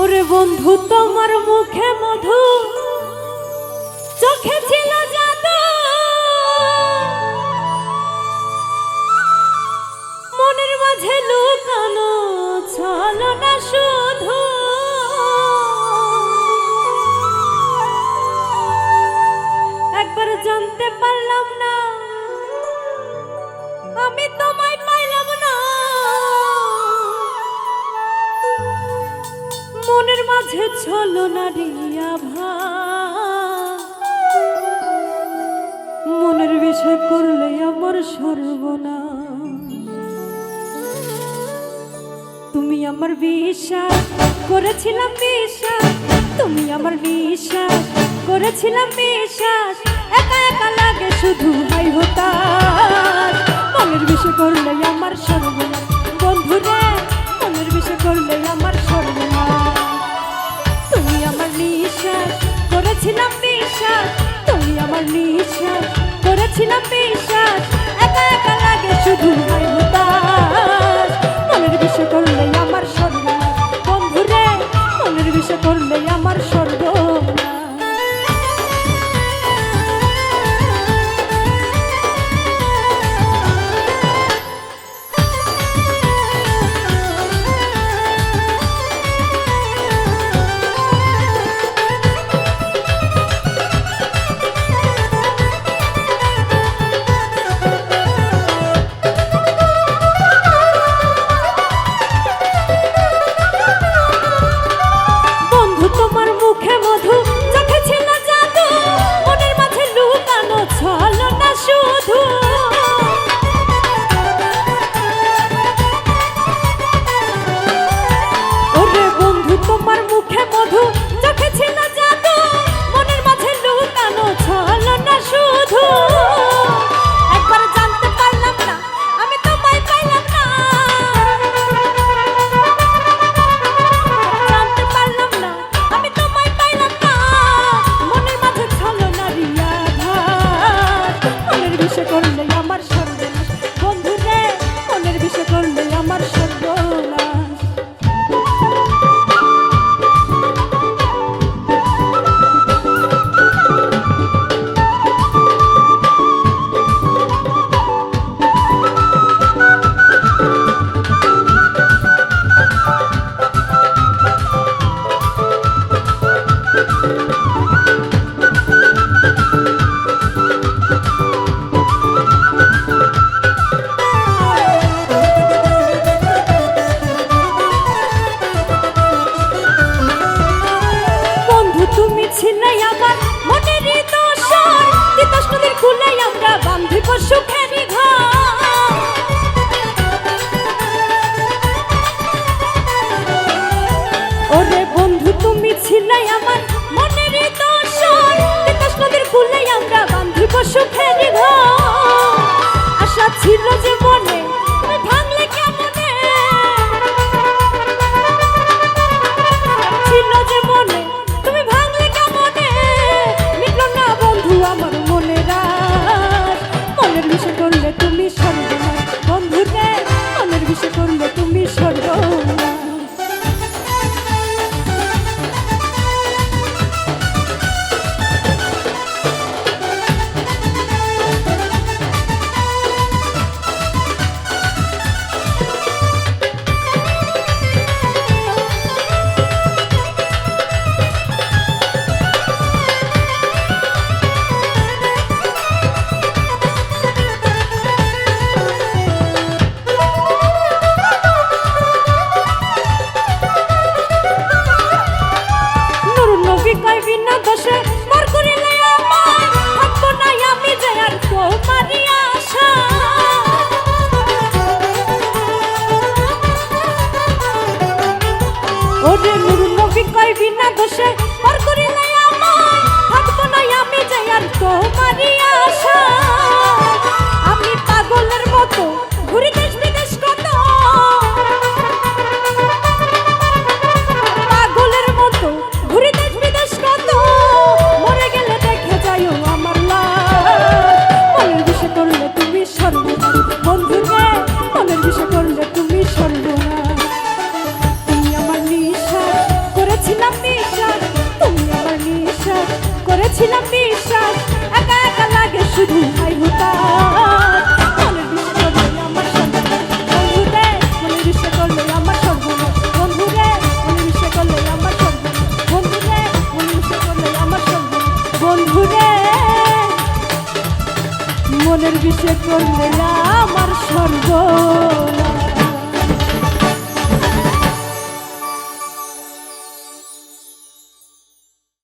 ওরে বন্ধু তোমার মুখে মধু। চোখে ছিল মিছে ছলো না রিয়া ভা মনের বিষয় করলে আমার সর্বনা তুমি আমার বিশ্বাস করেছিলাম বিশ্বাস তুমি আমার বিশ্বাস করেছিলাম বিশ্বাস একা একা লাগে শুধু হাই হতাশ। মনের বিষয় করলে আমার সর্বনা নিশা করেছিলাম পেশা i'm Yamarsha. কুলাই আমার মনের দর্শন। তিতাস নদীর কুলাই আমরা বান্ধিব সুখের ঘর। আশা ছিল জীবনে ওরে নুরু নবী কয় বিনা দোষে, পার করি নাই আমায়, থাকব না আমি যাই আর তোমারই আশা মনের বিষে করলে আমার সর্বনাশ